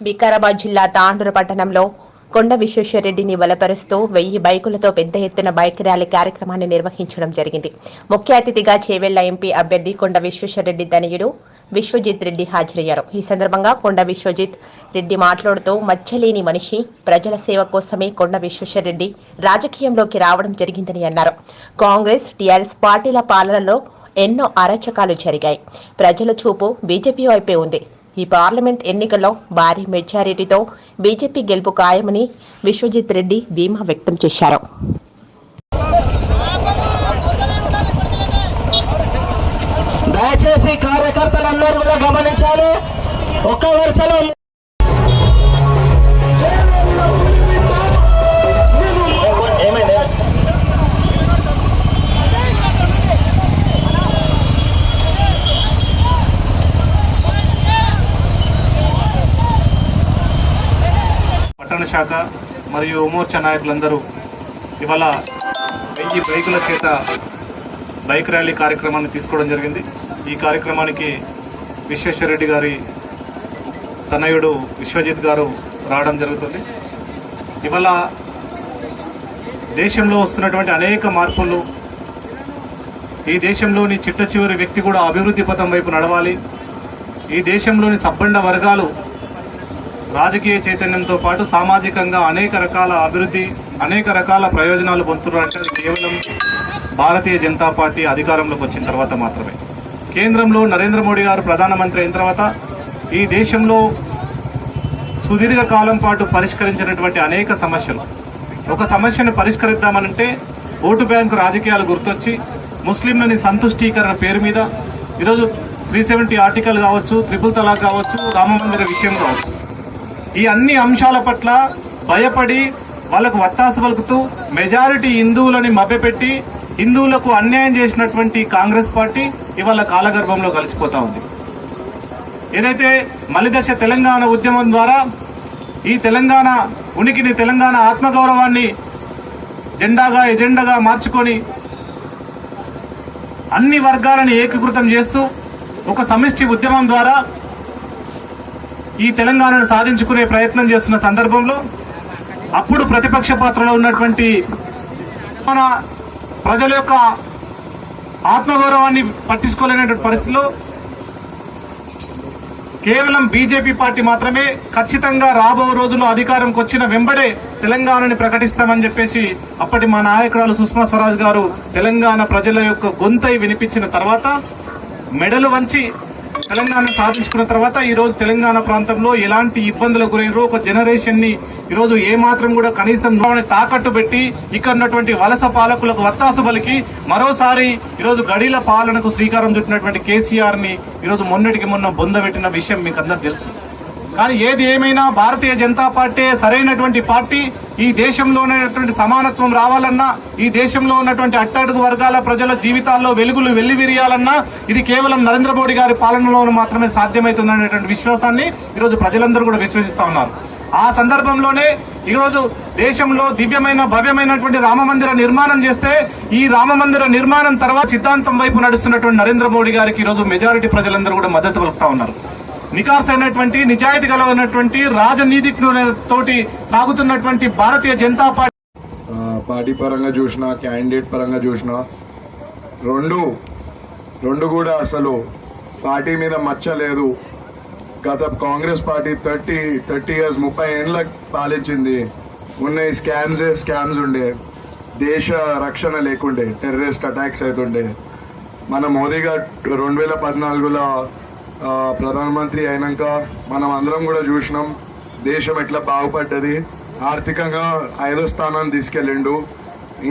వికారాబాద్ జిల్లా తాండూరు పట్టణంలో కొండ విశ్వేశ్వరరెడ్డిని బలపరుస్తూ వెయ్యి బైకులతో పెద్ద ఎత్తున బైక్ ర్యాలీ కార్యక్రమాన్ని నిర్వహించడం జరిగింది. ముఖ్య అతిథిగా చేవెళ్ళ ఎంపీ అభ్యర్థి కొండ విశ్వేశ్వరరెడ్డి తనయుడు విశ్వజిత్ రెడ్డి హాజరయ్యారు. ఈ సందర్భంగా కొండ విశ్వజిత్ రెడ్డి మాట్లాడుతూ మచ్చలేని మనిషి ప్రజల సేవ కోసమే కొండ విశ్వేశ్వరరెడ్డి రాజకీయంలోకి రావడం జరిగిందని అన్నారు. కాంగ్రెస్ టీఆర్ఎస్ పార్టీల పాలనలో ఎన్నో అరాచకాలు జరిగాయి. ప్రజల చూపు బీజేపీ వైపే ఉంది. ఈ పార్లమెంట్ ఎన్నికల్లో భారీ మెజారిటీతో బీజేపీ గెలుపు ఖాయమని విశ్వజిత్ రెడ్డి ధీమా వ్యక్తం చేశారు. దయచేసి కార్యకర్తలందరూ కూడా గమనించాలి. ఒక్క వరుసలో శాఖ మరియు మోర్చా నాయకులందరూ ఇవాళ వెయ్యి బైకుల చేత బైక్ ర్యాలీ కార్యక్రమాన్ని తీసుకోవడం జరిగింది. ఈ కార్యక్రమానికి విశ్వేశ్వరరెడ్డి గారి తనయుడు విశ్వజిత్ గారు రావడం జరుగుతుంది. ఇవాళ దేశంలో వస్తున్నటువంటి అనేక మార్పులు ఈ దేశంలోని చిట్ట చివరి వ్యక్తి కూడా అభివృద్ధి పథం వైపు నడవాలి. ఈ దేశంలోని సబ్బండ వర్గాలు రాజకీయ చైతన్యంతో పాటు సామాజికంగా అనేక రకాల అభివృద్ధి అనేక రకాల ప్రయోజనాలు పొందుతున్నారంటే అది కేవలం భారతీయ జనతా పార్టీ అధికారంలోకి వచ్చిన తర్వాత మాత్రమే. కేంద్రంలో నరేంద్ర మోడీ గారు ప్రధానమంత్రి అయిన తర్వాత ఈ దేశంలో సుదీర్ఘ కాలం పాటు పరిష్కరించినటువంటి అనేక సమస్యలు. ఒక సమస్యను పరిష్కరిద్దామనంటే ఓటు బ్యాంకు రాజకీయాలు గుర్తొచ్చి ముస్లింలని సంతుష్టీకరణ పేరు మీద ఈరోజు త్రీ సెవెంటీ ఆర్టికల్ కావచ్చు ట్రిపుల్ తలాక్ కావచ్చు రామమందిర విషయం కావచ్చు. ఈ అన్ని అంశాల పట్ల భయపడి వాళ్ళకు వత్తాసు పలుకుతూ మెజారిటీ హిందువులని మభ్యపెట్టి హిందువులకు అన్యాయం చేసినటువంటి కాంగ్రెస్ పార్టీ ఇవాళ కాలగర్భంలో కలిసిపోతా ఉంది. ఏదైతే మలిదశ తెలంగాణ ఉద్యమం ద్వారా ఈ తెలంగాణ ఉనికిని తెలంగాణ ఆత్మగౌరవాన్ని జెండాగా ఎజెండాగా మార్చుకొని అన్ని వర్గాలను ఏకీకృతం చేస్తూ ఒక సమిష్టి ఉద్యమం ద్వారా ఈ తెలంగాణను సాధించుకునే ప్రయత్నం చేస్తున్న సందర్భంలో అప్పుడు ప్రతిపక్ష పాత్రలో ఉన్నటువంటి మన ప్రజల యొక్క ఆత్మగౌరవాన్ని పట్టించుకోలేనటువంటి పరిస్థితిలో కేవలం బీజేపీ పార్టీ మాత్రమే ఖచ్చితంగా రాబో రోజుల్లో అధికారంకి వచ్చిన వెంబడే తెలంగాణని ప్రకటిస్తామని చెప్పేసి అప్పటి మా నాయకురాలు సుష్మా స్వరాజ్ గారు తెలంగాణ ప్రజల యొక్క గొంతై వినిపించిన తర్వాత మెడలు వంచి తెలంగాణ సాధించుకున్న తర్వాత ఈ రోజు తెలంగాణ ప్రాంతంలో ఎలాంటి ఇబ్బందులకు గురైనరో ఒక జనరేషన్ని ఈరోజు ఏ మాత్రం కూడా కనీసం తాకట్టు పెట్టి ఇక్కడ ఉన్నటువంటి వలస పాలకులకు వత్తాసు పలికి మరోసారి ఈరోజు గడిల పాలనకు శ్రీకారం చుట్టినటువంటి కేసీఆర్ని ఈరోజు మొన్నటికి మొన్న బొందబెట్టిన విషయం మీకు అందరు తెలుసు. కానీ ఏది ఏమైనా భారతీయ జనతా పార్టీ సరైనటువంటి పార్టీ ఈ దేశంలో ఉన్నటువంటి సమానత్వం రావాలన్నా ఈ దేశంలో ఉన్నటువంటి అట్టడుగు వర్గాల ప్రజల జీవితాల్లో వెలుగులు వెల్లివిరియాలన్నా ఇది కేవలం నరేంద్ర మోడీ గారి పాలనలో మాత్రమే సాధ్యమవుతుందనేటువంటి విశ్వాసాన్ని ఈరోజు ప్రజలందరూ కూడా విశ్వసిస్తూ ఉన్నారు. ఆ సందర్భంలోనే ఈరోజు దేశంలో దివ్యమైన భవ్యమైనటువంటి రామమందిర నిర్మాణం చేస్తే ఈ రామమందిర నిర్మాణం తర్వాత సిద్ధాంతం వైపు నడుస్తున్నటువంటి నరేంద్ర మోడీ గారికి ఈరోజు మెజారిటీ ప్రజలందరూ కూడా మద్దతు పలుకుతా ఉన్నారు. నికార్స్ అయినటువంటి నిజాయితీ గలవైనటువంటి రాజనీతిజ్ఞులతోటి సాగుతున్నటువంటి భారతీయ జనతా పార్టీ. పార్టీ పరంగా చూసినా క్యాండిడేట్ పరంగా చూసినా రెండు రెండు కూడా అసలు పార్టీ మీద మచ్చ లేదు. గత Congress party thirty thirty years ముప్పై ఏళ్ళ పాలించింది. ఉన్న స్కామ్స్ స్కామ్స్ ఉండే. దేశ రక్షణ లేకుండే టెర్రరిస్ట్ అటాక్స్ అవుతుండే మన మోదీ గారు రెండు వేల పద్నాలుగులో ప్రధానమంత్రి అయినాక మనం అందరం కూడా చూసినాం దేశం ఎట్లా బాగుపడ్డది ఆర్థికంగా ఐదో స్థానాన్ని తీసుకెళ్ళిండు.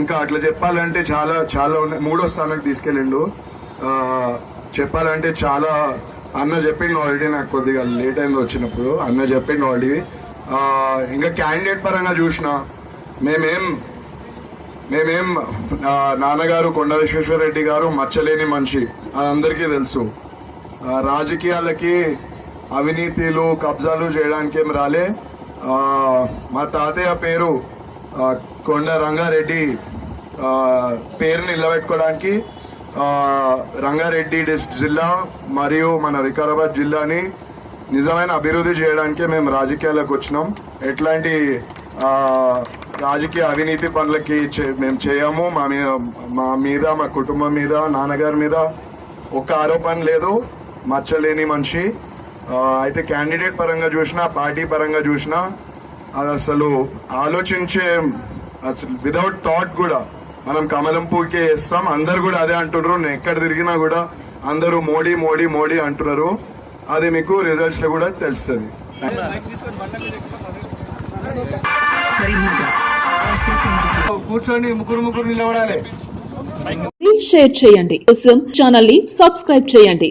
ఇంకా అట్లా చెప్పాలంటే చాలా చాలా ఉన్నాయి. మూడో స్థానానికి తీసుకెళ్ళిండు. చెప్పాలంటే చాలా అన్న చెప్పిండు ఆల్రెడీ నాకు కొద్దిగా లేట్ అయింది వచ్చినప్పుడు. అన్న చెప్పిండు ఆల్రెడీ ఇంకా క్యాండిడేట్ పరంగా చూసిన మేమేం మేమేం నాన్నగారు కొండ విశ్వేశ్వరరెడ్డి గారు మచ్చలేని మనిషి అది అందరికీ తెలుసు. రాజకీయాలకి అవినీతిలు కబ్జాలు చేయడానికి ఏం రాలే. మా తాతయ్య పేరు కొండ రంగారెడ్డి పేరుని పేరు నిలబెట్టుకోవడానికి రంగారెడ్డి డిస్ జిల్లా మరియు మన వికారాబాద్ జిల్లాని నిజమైన అభివృద్ధి చేయడానికే మేము రాజకీయాలకు వచ్చినాం. ఎట్లాంటి రాజకీయ అవినీతి పనులకి మేము చేయము. మా మీద మా మీద మా కుటుంబం మీద నాన్నగారి మీద ఒక్క ఆరోపణ లేదు. మచ్చలేని మనిషి. అయితే క్యాండిడేట్ పరంగా చూసినా పార్టీ పరంగా చూసినా అది అసలు ఆలోచించే అసలు వితౌట్ థాట్ కూడా మనం కమలం పూకే వేస్తాం అందరు కూడా అదే అంటున్నారు. నేను ఎక్కడ తిరిగినా కూడా అందరూ మోడీ మోడీ మోడీ అంటున్నారు. అది మీకు రిజల్ట్స్లో కూడా తెలుస్తుంది. కూర్చొని ముగ్గురు ముగ్గురు నిలబడాలి. షేర్ చేయండి. కోసం ఛానల్ని సబ్స్క్రైబ్ చేయండి.